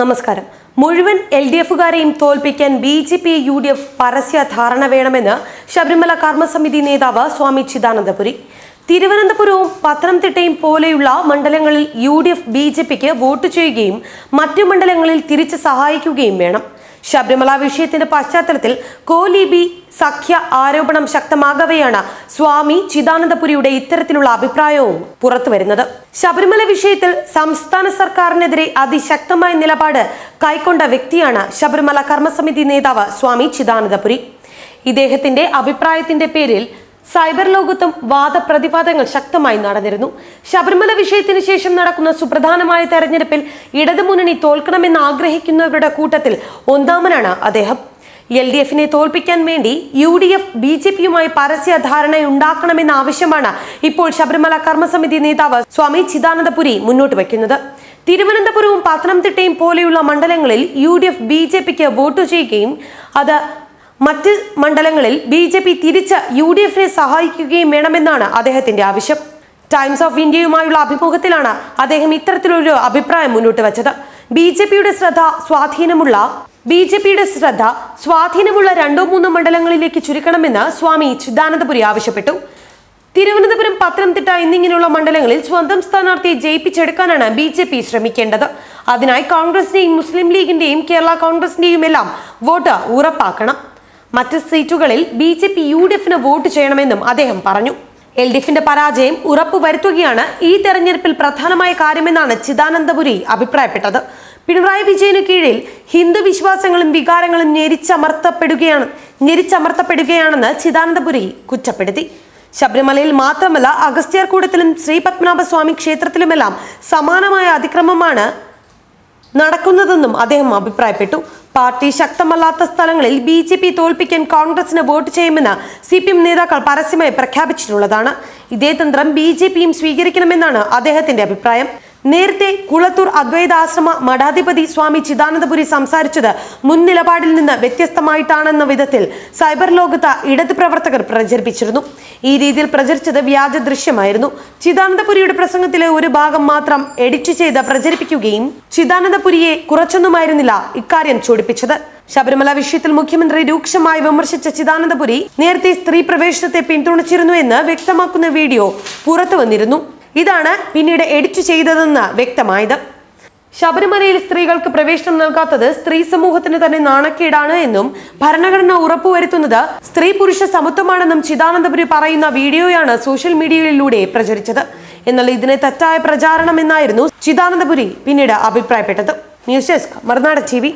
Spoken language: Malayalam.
നമസ്കാരം. മുഴുവൻ എൽ ഡി എഫുകാരെയും തോൽപ്പിക്കാൻ B J P U D F പരസ്യ ധാരണ വേണമെന്ന് ശബരിമല കർമ്മസമിതി നേതാവ് സ്വാമി ചിദാനന്ദപുരി. തിരുവനന്തപുരവും പത്തനംതിട്ടയും പോലെയുള്ള മണ്ഡലങ്ങളിൽ U D F B J പിക്ക് വോട്ട് ചെയ്യുകയും മറ്റു മണ്ഡലങ്ങളിൽ തിരിച്ച് സഹായിക്കുകയും വേണം. ശബരിമല വിഷയത്തിന്റെ പശ്ചാത്തലത്തിൽ കോലിബി സഖ്യ ആരോപണം ശക്തമാകവെയാണ് സ്വാമി ചിദാനന്ദപുരിയുടെ ഇത്തരത്തിലുള്ള അഭിപ്രായവും പുറത്തുവരുന്നത്. ശബരിമല വിഷയത്തിൽ സംസ്ഥാന സർക്കാരിനെതിരെ അതിശക്തമായ നിലപാട് കൈക്കൊണ്ട വ്യക്തിയാണ് ശബരിമല കർമ്മസമിതി നേതാവ് സ്വാമി ചിദാനന്ദപുരി. ഇദ്ദേഹത്തിന്റെ അഭിപ്രായത്തിന്റെ പേരിൽ സൈബർ ലോകത്തും വാദപ്രതിവാദങ്ങൾ ശക്തമായി നടന്നിരുന്നു. ശബരിമല വിഷയത്തിന് ശേഷം നടക്കുന്ന സുപ്രധാനമായ തെരഞ്ഞെടുപ്പിൽ ഇടതുമുന്നണി തോൽക്കണമെന്ന് ആഗ്രഹിക്കുന്നവരുടെ കൂട്ടത്തിൽ ഒന്നാമനാണ് അദ്ദേഹം. എൽ ഡി എഫിനെ തോൽപ്പിക്കാൻ വേണ്ടി U D F B J പിയുമായി പരസ്യ ധാരണയുണ്ടാക്കണമെന്ന ആവശ്യമാണ് ഇപ്പോൾ ശബരിമല കർമ്മസമിതി നേതാവ് സ്വാമി ചിദാനന്ദപുരി മുന്നോട്ട് വയ്ക്കുന്നത്. തിരുവനന്തപുരവും പത്തനംതിട്ടയും പോലെയുള്ള മണ്ഡലങ്ങളിൽ U D F B J പിക്ക് വോട്ട് ചെയ്യുകയും അത് മറ്റ് മണ്ഡലങ്ങളിൽ ബി ജെ പി തിരിച്ച് യു ഡി എഫിനെ സഹായിക്കുകയും വേണമെന്നാണ് അദ്ദേഹത്തിന്റെ ആവശ്യം. ടൈംസ് ഓഫ് ഇന്ത്യയുമായുള്ള അഭിമുഖത്തിലാണ് അദ്ദേഹം ഇത്തരത്തിലൊരു അഭിപ്രായം മുന്നോട്ട് വച്ചത്. ബി ജെ പിയുടെ ശ്രദ്ധ സ്വാധീനമുള്ള ബി ജെ പിയുടെ ശ്രദ്ധ സ്വാധീനമുള്ള രണ്ടോ മൂന്നോ മണ്ഡലങ്ങളിലേക്ക് ചുരുക്കണമെന്ന് സ്വാമി ചിദാനന്ദപുരി ആവശ്യപ്പെട്ടു. തിരുവനന്തപുരം പത്തനംതിട്ട എന്നിങ്ങനെയുള്ള മണ്ഡലങ്ങളിൽ സ്വന്തം സ്ഥാനാർത്ഥിയെ ജയിപ്പിച്ചെടുക്കാനാണ് ബി ജെ പി ശ്രമിക്കേണ്ടത്. അതിനായി കോൺഗ്രസിന്റെയും മുസ്ലിം ലീഗിന്റെയും കേരള കോൺഗ്രസിന്റെയും എല്ലാം വോട്ട് ഉറപ്പാക്കണം. മറ്റ് സീറ്റുകളിൽ B J P U D എഫിന് വോട്ട് ചെയ്യണമെന്നും അദ്ദേഹം പറഞ്ഞു. എൽ ഡി എഫിന്റെ പരാജയം ഉറപ്പുവരുത്തുകയാണ് ഈ തെരഞ്ഞെടുപ്പിൽ പ്രധാനമായ കാര്യമെന്നാണ് ചിദാനന്ദപുരി അഭിപ്രായപ്പെട്ടത്. പിണറായി വിജയന് കീഴിൽ ഹിന്ദു വിശ്വാസങ്ങളും വികാരങ്ങളും ഞെരിച്ചമർത്തപ്പെടുകയാണ് ഞെരിച്ചമർത്തപ്പെടുകയാണെന്ന് ചിദാനന്ദപുരി കുറ്റപ്പെടുത്തി. ശബരിമലയിൽ മാത്രമല്ല അഗസ്ത്യാർകൂടത്തിലും ശ്രീ പത്മനാഭസ്വാമി ക്ഷേത്രത്തിലുമെല്ലാം സമാനമായ അതിക്രമമാണ് നടക്കുന്നതെന്നും അദ്ദേഹം അഭിപ്രായപ്പെട്ടു. പാർട്ടി ശക്തമല്ലാത്ത സ്ഥലങ്ങളിൽ ബി ജെ പി തോൽപ്പിക്കാൻ കോൺഗ്രസിന് വോട്ട് ചെയ്യുമെന്ന് സി പി എം നേതാക്കൾ പരസ്യമായി പ്രഖ്യാപിച്ചിട്ടുള്ളതാണ്. ഇതേ തന്ത്രം ബി ജെ പിയും സ്വീകരിക്കണമെന്നാണ് അദ്ദേഹത്തിന്റെ അഭിപ്രായം. നേരത്തെ കുളത്തൂർ അദ്വൈതാശ്രമ മഠാധിപതി സ്വാമി ചിദാനന്ദപുരി സംസാരിച്ചത് മുൻ നിലപാടിൽ നിന്ന് വ്യത്യസ്തമായിട്ടാണെന്ന വിധത്തിൽ സൈബർ ലോകത്ത് ഇടത് പ്രവർത്തകർ പ്രചരിപ്പിച്ചിരുന്നു. ഈ രീതിയിൽ പ്രചരിച്ചത് വ്യാജ ദൃശ്യമായിരുന്നു. ചിദാനന്ദപുരിയുടെ പ്രസംഗത്തിലെ ഒരു ഭാഗം മാത്രം എഡിറ്റ് ചെയ്ത് പ്രചരിപ്പിക്കുകയും ചിദാനന്ദപുരിയെ കുറച്ചൊന്നുമായിരുന്നില്ല ഇക്കാര്യം ചൂടിപ്പിച്ചത്. ശബരിമല വിഷയത്തിൽ മുഖ്യമന്ത്രി രൂക്ഷമായി വിമർശിച്ച ചിദാനന്ദപുരി നേരത്തെ സ്ത്രീ പ്രവേശനത്തെ പിന്തുണച്ചിരുന്നു എന്ന് വ്യക്തമാക്കുന്ന വീഡിയോ പുറത്തു വന്നിരുന്നു. ഇതാണ് പിന്നീട് എഡിറ്റ് ചെയ്തതെന്ന് വ്യക്തമായത്. ശബരിമലയിൽ സ്ത്രീകൾക്ക് പ്രവേശനം നൽകാത്തത് സ്ത്രീ സമൂഹത്തിന് തന്നെ നാണക്കേടാണ് എന്നും ഭരണഘടന ഉറപ്പുവരുത്തുന്നത് സ്ത്രീ പുരുഷ സമത്വമാണെന്നും ചിദാനന്ദപുരി പറയുന്ന വീഡിയോയാണ് സോഷ്യൽ മീഡിയയിലൂടെ പ്രചരിച്ചത്. എന്നാൽ ഇതിനെ തെറ്റായ പ്രചാരണം എന്നായിരുന്നു ചിദാനന്ദപുരി പിന്നീട് അഭിപ്രായപ്പെട്ടത്. News desk മറുനാട് T